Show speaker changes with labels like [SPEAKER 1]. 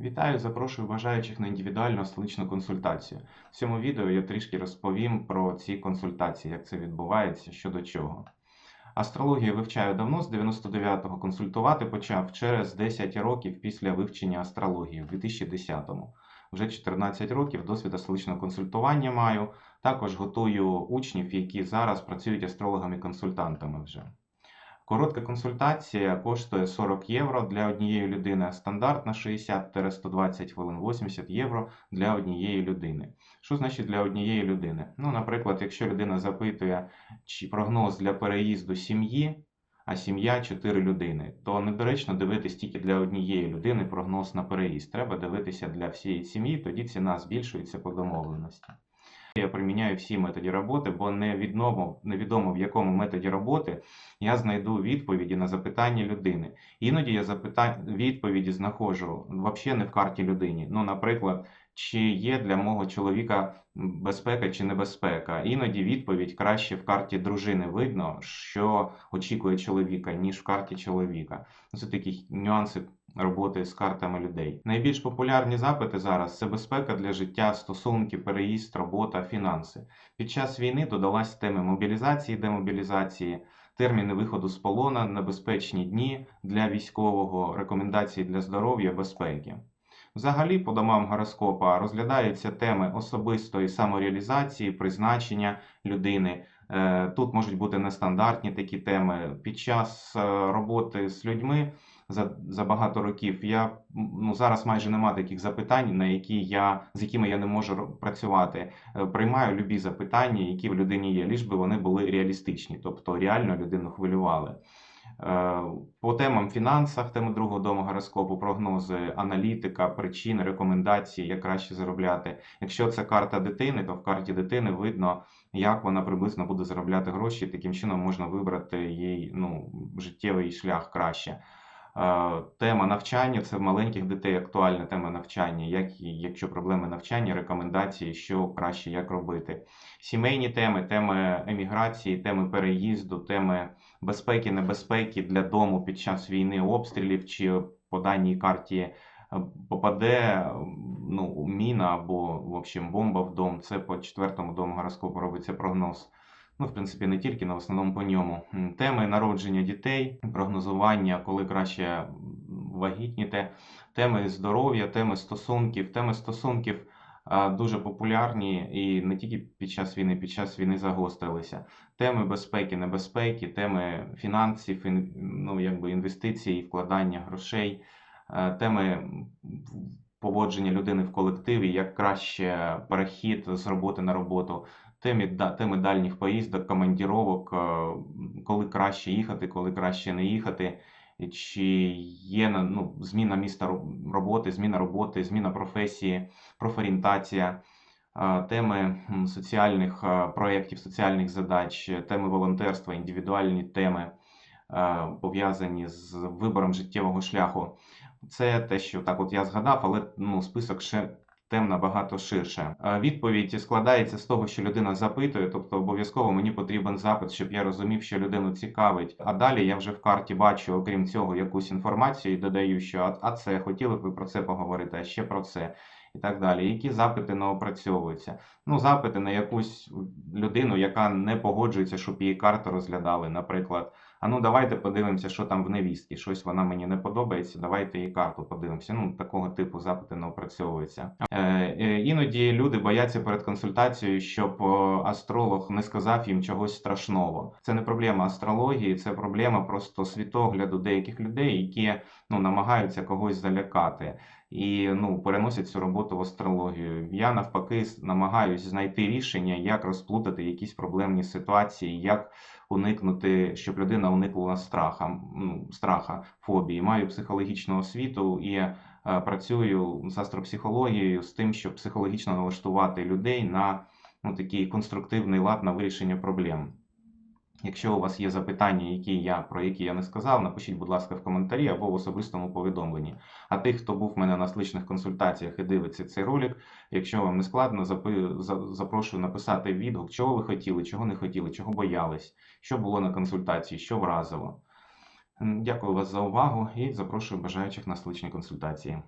[SPEAKER 1] Вітаю, запрошую бажаючих на індивідуальну столичну консультацію. В цьому відео я трішки розповім про ці консультації, як це відбувається, що до чого. Астрологію вивчаю давно, з 99-го консультувати почав через 10 років після вивчення астрології, в 2010-му. Вже 14 років досвіду столичного консультування маю. Також готую учнів, які зараз працюють астрологами-консультантами вже. Коротка консультація коштує 40 євро для однієї людини, а стандартна 60-120 хвилин 80 євро для однієї людини. Що значить для однієї людини? Ну, наприклад, якщо людина запитує чи прогноз для переїзду сім'ї, а сім'я 4 людини, то недоречно дивитись тільки для однієї людини прогноз на переїзд. Треба дивитися для всієї сім'ї, тоді ціна збільшується по домовленості. Я приміняю всі методи роботи, бо невідомо, невідомо в якому методі роботи я знайду відповіді на запитання людини. Іноді я запитання, відповіді знаходжу взагалі не в карті людині. Ну, наприклад, чи є для мого чоловіка безпека чи небезпека. Іноді відповідь краще в карті дружини видно, що очікує чоловіка, ніж в карті чоловіка. Це такі нюанси роботи з картами людей. Найбільш популярні запити зараз це безпека для життя, стосунки, переїзд, робота, фінанси. Під час війни додалась теми мобілізації, демобілізації, терміни виходу з полона, небезпечні дні для військового, рекомендації для здоров'я, безпеки. Взагалі, по домам гороскопа розглядаються теми особистої самореалізації, призначення людини. Е, Тут можуть бути нестандартні такі теми. Під час е, роботи з людьми за, за багато років я ну зараз майже нема таких запитань, на які я з якими я не можу працювати. Е, Приймаю любі запитання, які в людині є, ліж би вони були реалістичні, тобто реально людину хвилювали. Е, По темам фінансах, теми другого дому гороскопу, прогнози, аналітика, причини, рекомендації, як краще заробляти. Якщо це карта дитини, то в карті дитини видно, як вона приблизно буде заробляти гроші. Таким чином можна вибрати їй ну, життєвий шлях краще. Тема навчання це в маленьких дітей актуальна тема навчання. Як, якщо проблеми навчання, рекомендації, що краще, як робити. Сімейні теми, теми еміграції, теми переїзду, теми безпеки, небезпеки для дому під час війни, обстрілів чи по даній карті е, попаде ну, міна або в общем, бомба в дом. Це по четвертому дому гороскопу робиться прогноз. Ну, в принципі, не тільки, в основному по ньому. Теми народження дітей, прогнозування, коли краще вагітніти, теми здоров'я, теми стосунків. Теми стосунків дуже популярні і не тільки під час війни, під час війни загострилися. Теми безпеки, небезпеки, теми фінансів, ну, якби інвестицій, вкладання грошей, теми поводження людини в колективі, як краще перехід з роботи на роботу, теми, теми дальніх поїздок, командіровок, е, коли краще їхати, коли краще не їхати. Чи є ну, зміна міста роботи, зміна роботи, зміна професії, профорієнтація, е, теми соціальних е, проєктів, соціальних задач, теми волонтерства, індивідуальні теми, пов'язані з вибором життєвого шляху. Це те, що так от я згадав, але ну, список ще тем набагато ширше. Е, Відповідь складається з того, що людина запитує, тобто обов'язково мені потрібен запит, щоб я розумів, що людину цікавить. А далі я вже в карті бачу, окрім цього, якусь інформацію і додаю, що а, це хотіли б ви про це поговорити, а ще про це. І так далі. Які запити не опрацьовуються? Ну, запити на якусь людину, яка не погоджується, щоб її карту розглядали. Наприклад, а ну давайте подивимося, що там в невістки. Щось вона мені не подобається. Давайте її карту подивимося. Ну, такого типу запити не опрацьовуються. Е, е, іноді люди бояться перед консультацією, щоб е, астролог не сказав їм чогось страшного. Це не проблема астрології, це проблема просто світогляду деяких людей, які ну, намагаються когось залякати і ну, переносять цю роботу в астрологію. Я навпаки намагаюсь знайти рішення, як розплутати якісь проблемні ситуації, як уникнути, щоб людина уникла страха, ну, страха, фобії. Маю психологічну освіту і е, працюю з астропсихологією, з тим, щоб психологічно налаштувати людей на ну, такий конструктивний лад на вирішення проблем. Якщо у вас є запитання, які я, про які я не сказав, напишіть, будь ласка, в коментарі або в особистому повідомленні. А тих, хто був в мене на сличних консультаціях і дивиться цей ролик, якщо вам не складно, запрошую написати відгук, чого ви хотіли, чого не хотіли, чого боялись, що було на консультації, що вразило. Дякую вас за увагу і запрошую бажаючих на сличні консультації.